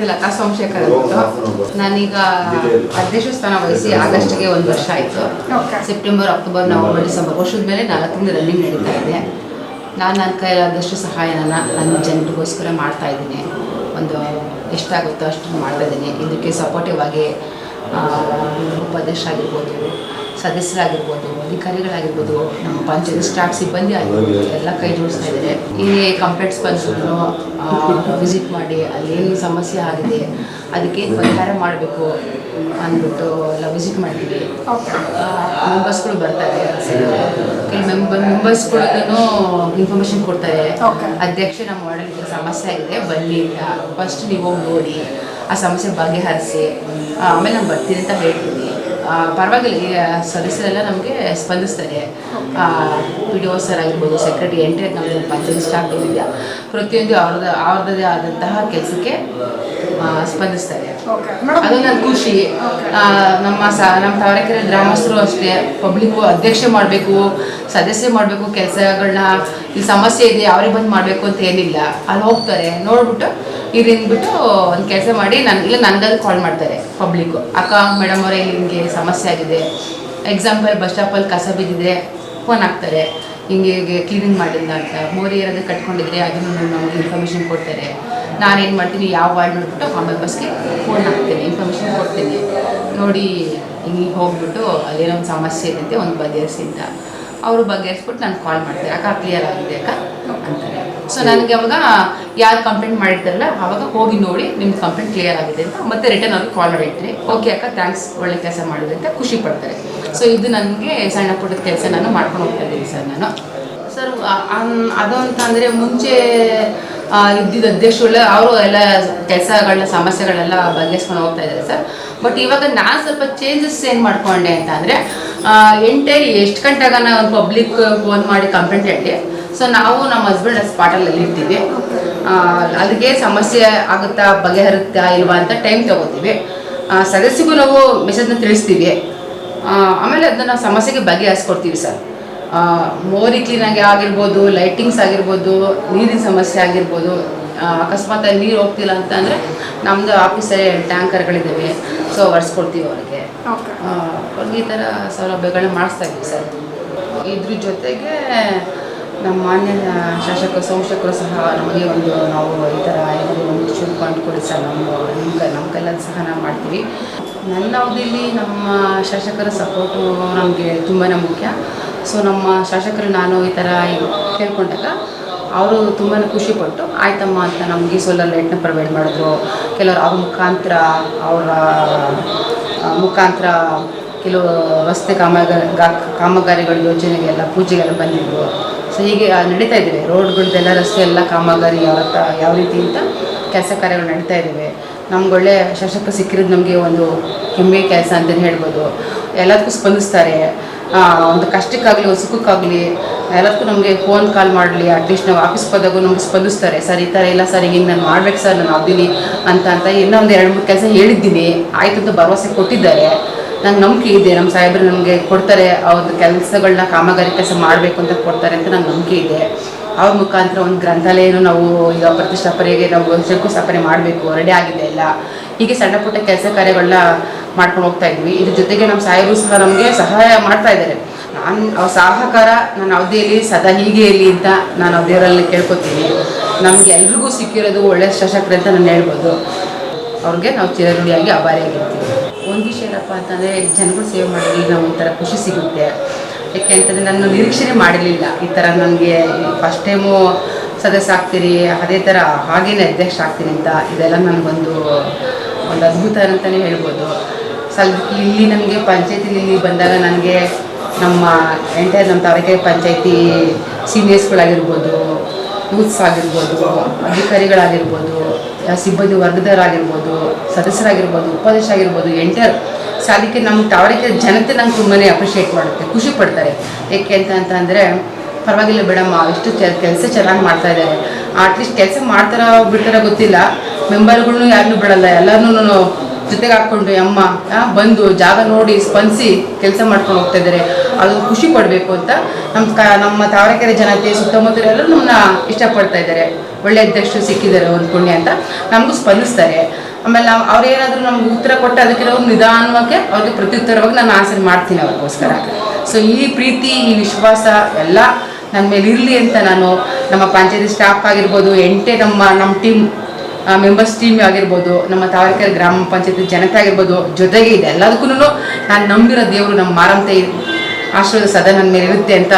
ಹೆಸರು ಲತಾ ಸೋಮಶೇಖರ್ ಅಂದ್ಬಿಟ್ಟು ನಾನೀಗ ಅಧ್ಯಕ್ಷ ಸ್ಥಾನ ವಹಿಸಿ ಆಗಸ್ಟ್ಗೆ ಒಂದು ವರ್ಷ ಆಯಿತು. ಸೆಪ್ಟೆಂಬರ್ ಅಕ್ಟೋಬರ್ ನವಂಬರ್ ಡಿಸೆಂಬರ್ ವರ್ಷದ ಮೇಲೆ ನಾಲ್ಕು ತಿಂಗಳು ರನ್ನಿಂಗ್ ನಡೀತಾ ಇದೆ. ನಾನು ನನ್ನ ಕೈಲಾದಷ್ಟು ಸಹಾಯನ ನನ್ನ ಜನರಿಗೋಸ್ಕರ ಮಾಡ್ತಾ ಇದ್ದೀನಿ. ಒಂದು ಎಷ್ಟಾಗುತ್ತೋ ಅಷ್ಟು ಮಾಡ್ತಾ ಇದ್ದೀನಿ. ಇದಕ್ಕೆ ಸಪೋರ್ಟಿವ್ ಆಗಿ ಉಪಾಧ್ಯಕ್ಷ ಆಗಿರ್ಬೋದು ಸದಸ್ಯರಾಗಿರ್ಬೋದು ಅಧಿಕಾರಿಗಳಾಗಿರ್ಬೋದು ನಮ್ಮ ಪಂಚಾಯತ್ ಸ್ಟಾಫ್ ಸಿಬ್ಬಂದಿ ಆಗಿರ್ಬೋದು ಎಲ್ಲ ಕೈ ಜೋಡಿಸ್ತಾ ಇದ್ದಾರೆ. ಏನೇ ಕಂಪ್ಲೇಂಟ್ಸ್ ಬಂದ್ರು ವಿಸಿಟ್ ಮಾಡಿ ಅಲ್ಲೇನು ಸಮಸ್ಯೆ ಆಗಿದೆ ಅದಕ್ಕೆ ಪರಿಹಾರ ಮಾಡಬೇಕು ಅಂದ್ಬಿಟ್ಟು ಎಲ್ಲ ವಿಸಿಟ್ ಮಾಡಿದ್ವಿ ಮೆಂಬರ್ಸ್ಗಳು ಬರ್ತಾರೆ. ಕೆಲವು ಮೆಂಬರ್ ಮೆಂಬರ್ಸ್ಗಳಿಗೂ ಇನ್ಫಾರ್ಮೇಷನ್ ಕೊಡ್ತಾರೆ. ಅಧ್ಯಕ್ಷ ನಮ್ಮ ವಾರ್ಡಲ್ಲಿ ಸಮಸ್ಯೆ ಆಗಿದೆ ಬನ್ನಿ ಅಂತ. ಫಸ್ಟ್ ನೀವು ಹೋಗಿ ನೋಡಿ ಆ ಸಮಸ್ಯೆ ಬಗೆಹರಿಸಿ. ಆಮೇಲೆ ನಾನು ಬರ್ತೀನಿ ಅಂತ ಹೇಳ್ತೀನಿ. ಪರವಾಗಿಲ್ಲ ಈ ಸದಸ್ಯರೆಲ್ಲ ನಮಗೆ ಸ್ಪಂದಿಸ್ತಾರೆ. ಪಿ ಡಿ ಒ ಸರ್ ಆಗಿರ್ಬೋದು ಸೆಕ್ರೆಟರಿ ಎಂಟ್ರಿ ನಮ್ಮ ಪಂಚಾಯತ್ ಸ್ಟಾಫ್ ಇದೆಯಾ ಪ್ರತಿಯೊಂದು ಅವ್ರದ್ದು ಅವ್ರದ್ದೇ ಆದಂತಹ ಕೆಲಸಕ್ಕೆ ಸ್ಪಂದಿಸ್ತಾರೆ. ಅದು ನನ್ನ ಖುಷಿ. ನಮ್ಮ ಸ ನಮ್ಮ ತಾವರೆಕೆರೆ ಗ್ರಾಮಸ್ಥರು ಅಷ್ಟೇ. ಪಬ್ಲಿಕ್ಕು ಅಧ್ಯಕ್ಷೆ ಮಾಡಬೇಕು ಸದಸ್ಯ ಮಾಡಬೇಕು ಕೆಲಸಗಳನ್ನ ಈ ಸಮಸ್ಯೆ ಇದೆ ಅವ್ರಿಗೆ ಬಂದು ಮಾಡಬೇಕು ಅಂತ ಏನಿಲ್ಲ. ಅಲ್ಲಿ ಹೋಗ್ತಾರೆ. ನೋಡ್ಬಿಟ್ಟು ಇರಿಂದ್ಬಿಟ್ಟು ಒಂದು ಕೆಲಸ ಮಾಡಿ ನನ್ನ ಇಲ್ಲ ನನಗಲ್ಲಿ ಕಾಲ್ ಮಾಡ್ತಾರೆ ಪಬ್ಲಿಕ್ಕು ಅಕ್ಕ ಮೇಡಮ್ ಅವರೇ ಇಲ್ಲಿ ಹಿಂಗೆ ಸಮಸ್ಯೆ ಆಗಿದೆ. ಎಕ್ಸಾಂಪಲ್ ಬಸ್ ಸ್ಟಾಪಲ್ಲಿ ಕಸ ಬಿದ್ದಿದೆ ಫೋನ್ ಹಾಕ್ತಾರೆ. ಹಿಂಗೆ ಹೀಗೆ ಕ್ಲೀನಿಂಗ್ ಮಾಡಿಲ್ಲ ಅಂತ. ಮೋರಿ ಏನಾದರೂ ಕಟ್ಕೊಂಡಿದ್ರೆ ಅದನ್ನು ನಮಗೆ ಇನ್ಫಾರ್ಮೇಷನ್ ಕೊಡ್ತಾರೆ. ನಾನೇನು ಮಾಡ್ತೀನಿ ಯಾವ ವಾರ್ಡ್ ನೋಡ್ಬಿಟ್ಟು ಆ ಮೆಂಬರ್ಸ್ಗೆ ಫೋನ್ ಹಾಕ್ತೇನೆ ಇನ್ಫಾರ್ಮೇಷನ್ ಕೊಡ್ತೀನಿ. ನೋಡಿ ಹಿಂಗೆ ಹೋಗ್ಬಿಟ್ಟು ಅಲ್ಲೇನೋ ಒಂದು ಸಮಸ್ಯೆ ಇದೆ ಒಂದು ಬಗೆಹರಿಸಿ ಅಂತ ಅವರು ಬಗೆಹರಿಸ್ಬಿಟ್ಟು ನಾನು ಕಾಲ್ ಮಾಡ್ತೀನಿ ಅಕ್ಕ ಕ್ಲಿಯರ್ ಆಗಿದೆ ಅಕ್ಕ ಅಂತಾರೆ. ಸೊ ನನಗೆ ಅವಾಗ ಯಾರು ಕಂಪ್ಲೇಂಟ್ ಮಾಡಿರ್ತಾರಲ್ಲ ಅವಾಗ ಹೋಗಿ ನೋಡಿ ನಿಮ್ಮ ಕಂಪ್ಲೇಂಟ್ ಕ್ಲಿಯರ್ ಆಗಿದೆ ಅಂತ ಮತ್ತೆ ರಿಟರ್ನ್ ಅವ್ರಿಗೆ ಕಾಲ್ ಮಾಡಿರ್ತೀನಿ. ಓಕೆ ಅಕ್ಕ ಥ್ಯಾಂಕ್ಸ್ ಒಳ್ಳೆ ಕೆಲಸ ಮಾಡಿದೆ ಅಂತ ಖುಷಿ ಪಡ್ತಾರೆ. ಸೊ ಇದು ನನಗೆ ಸಣ್ಣ ಪುಟ್ಟದ ಕೆಲಸ ನಾನು ಮಾಡ್ಕೊಂಡು ಹೋಗ್ತಾ ಇದ್ದೀನಿ ಸರ್ ನಾನು. ಸರ್ ಅದು ಅಂತ ಅಂದರೆ ಮುಂಚೆ ಇದ್ದಿದ್ದ ಅಧ್ಯಕ್ಷರುಗಳೇ ಅವರು ಎಲ್ಲ ಕೆಲಸಗಳನ್ನ ಸಮಸ್ಯೆಗಳೆಲ್ಲ ಬಗೆಹರಿಸ್ಕೊಂಡು ಹೋಗ್ತಾ ಇದ್ದಾರೆ ಸರ್. ಬಟ್ ಇವಾಗ ನಾನು ಸ್ವಲ್ಪ ಚೇಂಜಸ್ ಏನು ಮಾಡ್ಕೊಂಡೆ ಅಂತ ಅಂದರೆ ಎಂಟೇ, ಎಷ್ಟು ಗಂಟೆಗ ನಾವು ಪಬ್ಲಿಕ್ ಫೋನ್ ಮಾಡಿ ಕಂಪ್ಲೇಂಟ್ ಹೇಳಿ ಸೊ ನಾವು ನಮ್ಮ ಹಸ್ಬೆಂಡ್ ಸ್ಪಾಟಲ್ಲಿ ಇರ್ತೀವಿ. ಅದಕ್ಕೆ ಸಮಸ್ಯೆ ಆಗುತ್ತಾ, ಬಗೆಹರುತ್ತಾ ಇಲ್ವಾ ಅಂತ ಟೈಮ್ ತಗೋತೀವಿ. ಸದಸ್ಯಗೂ ನಾವು ಮೆಸೇಜ್ನ ತಿಳಿಸ್ತೀವಿ. ಆಮೇಲೆ ಅದನ್ನ ಸಮಸ್ಯೆಗೆ ಬಗೆಹರಿಸ್ಕೊಡ್ತೀವಿ ಸರ್. ಮೋರಿ ಕ್ಲೀನಾಗಿ ಆಗಿರ್ಬೋದು ಲೈಟಿಂಗ್ಸ್ ಆಗಿರ್ಬೋದು ನೀರಿನ ಸಮಸ್ಯೆ ಆಗಿರ್ಬೋದು ಅಕಸ್ಮಾತ್ ನೀರು ಹೋಗ್ತಿಲ್ಲ ಅಂತ ಅಂದರೆ ನಮ್ಮದು ಆಫೀಸಲ್ಲಿ ಟ್ಯಾಂಕರ್ಗಳಿದ್ದಾವೆ ಸೊ ಒರೆಸ್ಕೊಡ್ತೀವಿ ಅವ್ರಿಗೆ. ಅವ್ರಿಗೆ ಈ ಥರ ಸೌಲಭ್ಯಗಳನ್ನ ಮಾಡಿಸ್ತಾ ಇದ್ದೀವಿ ಸರ್. ಇದ್ರ ಜೊತೆಗೆ ನಮ್ಮ ಮಾನ್ಯ ಶಾಸಕ ಸಂಶಕರು ಸಹ ನಮಗೆ ಒಂದು ನಾವು ಈ ಥರ ಏನಾದರೂ ಒಂದು ಶುರು ಪಾಯಿಂಟ್ ಕೊಡಿ ಸರ್. ನಮ್ಮ ನಿಮ್ಮ ಕೈ ನಮ್ಮ ಕೈಲಾದ ಸಹ ನಾವು ಮಾಡ್ತೀವಿ. ನನ್ನ ಅವಧಿಯಲ್ಲಿ ನಮ್ಮ ಶಾಸಕರ ಸಪೋರ್ಟು ನಮಗೆ ತುಂಬಾ ಮುಖ್ಯ. ಸೊ ನಮ್ಮ ಶಾಸಕರು ನಾನು ಈ ಥರ ಕೇಳ್ಕೊಂಡಾಗ ಅವರು ತುಂಬಾ ಖುಷಿಪಟ್ಟು ಆಯ್ತಮ್ಮ ಅಂತ ನಮಗೆ ಸೋಲಾರ್ ಲೈಟ್ನ ಪ್ರೊವೈಡ್ ಮಾಡಿದ್ರು. ಕೆಲವರು ಅವ್ರ ಮುಖಾಂತರ, ಅವರ ಮುಖಾಂತರ ಕೆಲವು ರಸ್ತೆ ಕಾಮಗಾರಿ ಕಾಮಗಾರಿಗಳು ಯೋಜನೆಗೆಲ್ಲ ಪೂಜೆಗೆಲ್ಲ ಬಂದಿದ್ರು ಸೊ ಹೀಗೆ ನಡೀತಾ ಇದ್ದೀವಿ ರೋಡ್ಗಳದ್ದೆಲ್ಲ ರಸ್ತೆ ಎಲ್ಲ ಕಾಮಗಾರಿ, ಯಾವ ಯಾವ ರೀತಿ ಅಂತ ಕೆಲಸ ಕಾರ್ಯಗಳು ನಡೀತಾ ಇದ್ದಾವೆ ನಮ್ಗೆ ಒಳ್ಳೆ ಶಾಸಕ ಸಿಕ್ಕಿರೋದು ನಮಗೆ ಒಂದು ಹೆಮ್ಮೆ ಕೆಲಸ ಅಂತಲೇ ಹೇಳ್ಬೋದು. ಎಲ್ಲದಕ್ಕೂ ಸ್ಪಂದಿಸ್ತಾರೆ. ಒಂದು ಕಷ್ಟಕ್ಕಾಗಲಿ, ಒಂದು ಸುಖಕ್ಕಾಗಲಿ, ಎಲ್ಲದಕ್ಕೂ ನಮಗೆ ಫೋನ್ ಕಾಲ್ ಮಾಡಲಿ ಅಟ್ಲೀಸ್ಟ್ ನಾವು ಆಫೀಸ್ ಹೋದಾಗೂ ನಮ್ಗೆ ಸ್ಪಂದಿಸ್ತಾರೆ. ಸರ್, ಈ ಥರ ಇಲ್ಲ ಸರ್, ಹಿಂಗೆ ನಾನು ಮಾಡ್ಬೇಕು ಸರ್, ನಾನು ಅದೀನಿ ಅಂತ ಅಂತ ಇನ್ನೂ ಒಂದು ಎರಡು ಮೂರು ಕೆಲಸ ಹೇಳಿದ್ದೀನಿ. ಆಯ್ತು ಅಂತ ಭರವಸೆ ಕೊಟ್ಟಿದ್ದಾರೆ. ನಂಗೆ ನಂಬಿಕೆ ಇದೆ ನಮ್ಮ ಸಾಹೇಬರು ನಮಗೆ ಕೊಡ್ತಾರೆ ಅವ್ರದ್ದು ಕೆಲಸಗಳನ್ನ ಕಾಮಗಾರಿ ಕೆಲಸ ಮಾಡಬೇಕು ಅಂತ ಕೊಡ್ತಾರೆ ಅಂತ ನಂಗೆ ನಂಬಿಕೆ ಇದೆ. ಅವ್ರ ಮುಖಾಂತರ ಒಂದು ಗ್ರಂಥಾಲಯನೂ ನಾವು ಈಗ ಪ್ರತಿಷ್ಠಾಪನೆಗೆ, ನಾವು ಶಂಕುಸ್ಥಾಪನೆ ಮಾಡಬೇಕು, ರೆಡಿ ಆಗಿದೆ ಎಲ್ಲ. ಹೀಗೆ ಸಣ್ಣ ಪುಟ್ಟ ಕೆಲಸ ಕಾರ್ಯಗಳನ್ನ ಮಾಡ್ಕೊಂಡು ಹೋಗ್ತಾ ಇದ್ವಿ. ಇದ್ರ ಜೊತೆಗೆ ನಮ್ಮ ಸಾಹೇಬರು ಸಹ ನಮಗೆ ಸಹಾಯ ಮಾಡ್ತಾ ಇದ್ದಾರೆ. ನಾನು ಅವ್ರ ಸಹಕಾರ ನನ್ನ ಅವಧಿಯಲ್ಲಿ ಸದಾ ಹೀಗೆ ಇರಲಿ ಅಂತ ನಾನು ಅವಧಿಯವರಲ್ಲಿ ಕೇಳ್ಕೊತೀನಿ. ನಮಗೆ ಎಲ್ರಿಗೂ ಸಿಕ್ಕಿರೋದು ಒಳ್ಳೆ ಶಾಸಕರು ಅಂತ ನಾನು ಹೇಳ್ಬೋದು. ಅವ್ರಿಗೆ ನಾವು ಚಿರಋಣಿಯಾಗಿ ಆಭಾರಿಯಾಗಿರ್ತೀವಿ ಒಂದು ವಿಷಯ ಏನಪ್ಪ ಅಂತಂದರೆ, ಜನಗಳು ಸೇವೆ ಮಾಡೋದ್ರಲ್ಲಿ ನಾವು ಒಂಥರ ಖುಷಿ ಸಿಗುತ್ತೆ. ಯಾಕೆ ಅಂತಂದರೆ ನಾನು ನಿರೀಕ್ಷಣೆ ಮಾಡಿರಲಿಲ್ಲ. ಈ ಥರ ನನಗೆ ಫಸ್ಟ್ ಟೈಮು ಸದಸ್ಯ ಆಗ್ತೀರಿ, ಅದೇ ಥರ ಹಾಗೇನೆ ಅಧ್ಯಕ್ಷ ಆಗ್ತೀನಿ ಅಂತ ಇದೆಲ್ಲ ನನಗೊಂದು, ಒಂದು ಅದ್ಭುತ ಅಂತಲೇ ಹೇಳ್ಬೋದು. ಸ್ವಲ್ಪ ಇಲ್ಲಿ ನಮಗೆ ಪಂಚಾಯತಿಲಿ ಬಂದಾಗ ನನಗೆ ನಮ್ಮ ಎಂಟೈರ್ ನಮ್ಮ ತಾವರೆಕೆರೆ ಪಂಚಾಯತಿ ಸೀನಿಯರ್ಸ್ಗಳಾಗಿರ್ಬೋದು ಯೂತ್ಸ್ ಆಗಿರ್ಬೋದು, ಅಧಿಕಾರಿಗಳಾಗಿರ್ಬೋದು ಸಿಬ್ಬಂದಿ ವರ್ಗದವರಾಗಿರ್ಬೋದು, ಸದಸ್ಯರಾಗಿರ್ಬೋದು, ಉಪಾಧ್ಯಕ್ಷ ಆಗಿರ್ಬೋದು, ಎಂಟರ್ ಸೊ ಅದಕ್ಕೆ ನಮ್ಮ ತಾವರೆಕೆರೆ ಜನತೆ ನಂಗೆ ತುಂಬಾ ಅಪ್ರಿಷಿಯೇಟ್ ಮಾಡುತ್ತೆ, ಖುಷಿ ಪಡ್ತಾರೆ. ಏಕೆ ಅಂತ ಅಂತಂದರೆ ಪರವಾಗಿಲ್ಲ ಬೇಡಮ್ಮ ಎಷ್ಟು ಕೆಲಸ ಚೆನ್ನಾಗಿ ಮಾಡ್ತಾ ಇದ್ದಾರೆ. ಅಟ್ಲೀಸ್ಟ್ ಕೆಲಸ ಮಾಡ್ತಾರೋ ಬಿಡ್ತಾರೋ ಗೊತ್ತಿಲ್ಲ. ಮೆಂಬರ್ಗಳ್ನು ಯಾರನ್ನೂ ಬಿಡಲ್ಲ ಎಲ್ಲರನ್ನೂ ಜೊತೆಗೆ ಹಾಕ್ಕೊಂಡು ಅಮ್ಮ ಬಂದು ಜಾಗ ನೋಡಿ ಸ್ಪಂದಿಸಿ ಕೆಲಸ ಮಾಡ್ಕೊಂಡು ಹೋಗ್ತಾ ಇದ್ದಾರೆ. ಅದು ಖುಷಿ ಪಡಬೇಕು ಅಂತ ನಮ್ಮ ಕ, ನಮ್ಮ ತಾವರೆಕೆರೆ ಜನತೆ ಸುತ್ತಮುತ್ತ ಎಲ್ಲರೂ ನಮ್ಮನ್ನ ಇಷ್ಟಪಡ್ತಾ ಇದ್ದಾರೆ. ಒಳ್ಳೆ ಅಧ್ಯಕ್ಷರು ಸಿಕ್ಕಿದ್ದಾರೆ, ಒಂದು ಪುಣ್ಯ ಅಂತ ನಮಗೂ ಸ್ಪಂದಿಸ್ತಾರೆ. ಆಮೇಲೆ ನಾವು ಅವ್ರೇನಾದರೂ ನಮ್ಗೆ ಉತ್ತರ ಕೊಟ್ಟು ಅದಕ್ಕೆ ನಾವು ನಿಧಾನವಾಗಿ ಅವ್ರಿಗೆ ಪ್ರತ್ಯುತ್ತರವಾಗಿ ನಾನು ಆನ್ಸರ್ ಮಾಡ್ತೀನಿ ಅವ್ರಿಗೋಸ್ಕರ. ಸೊ ಈ ಪ್ರೀತಿ, ಈ ವಿಶ್ವಾಸ ಎಲ್ಲ ನನ್ನ ಮೇಲೆ ಇರಲಿ ಅಂತ ನಾನು ನಮ್ಮ ಪಂಚಾಯತಿ ಸ್ಟಾಫ್ ಆಗಿರ್ಬೋದು, ಎಂಟೇ ನಮ್ಮ ನಮ್ಮ ಟೀಮ್ ಮೆಂಬರ್ಸ್ ಟೀಮ್ ಆಗಿರ್ಬೋದು, ನಮ್ಮ ತಾವರೆಕೆರೆ ಗ್ರಾಮ ಪಂಚಾಯತಿ ಜನತೆ ಆಗಿರ್ಬೋದು, ಜೊತೆಗೆ ಇದೆ ಎಲ್ಲದಕ್ಕೂ ನಾನು ನಂಬಿರೋ ದೇವರು ನಮ್ಮ ಮಾರಂತೆ ಆಶ್ರಯದ ಸದಾ ನನ್ನ ಮೇಲೆ ಇರುತ್ತೆ ಅಂತ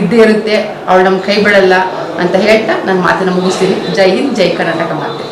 ಇದ್ದೇ ಇರುತ್ತೆ. ಅವಳು ನಮ್ಮ ಕೈ ಬಿಡಲ್ಲ ಅಂತ ಹೇಳ್ತಾ ನನ್ನ ಮಾತನ್ನು ಮುಗಿಸ್ತೀನಿ. ಜೈ ಹಿಂದ್, ಜೈ ಕರ್ನಾಟಕ ಮಾತೆ.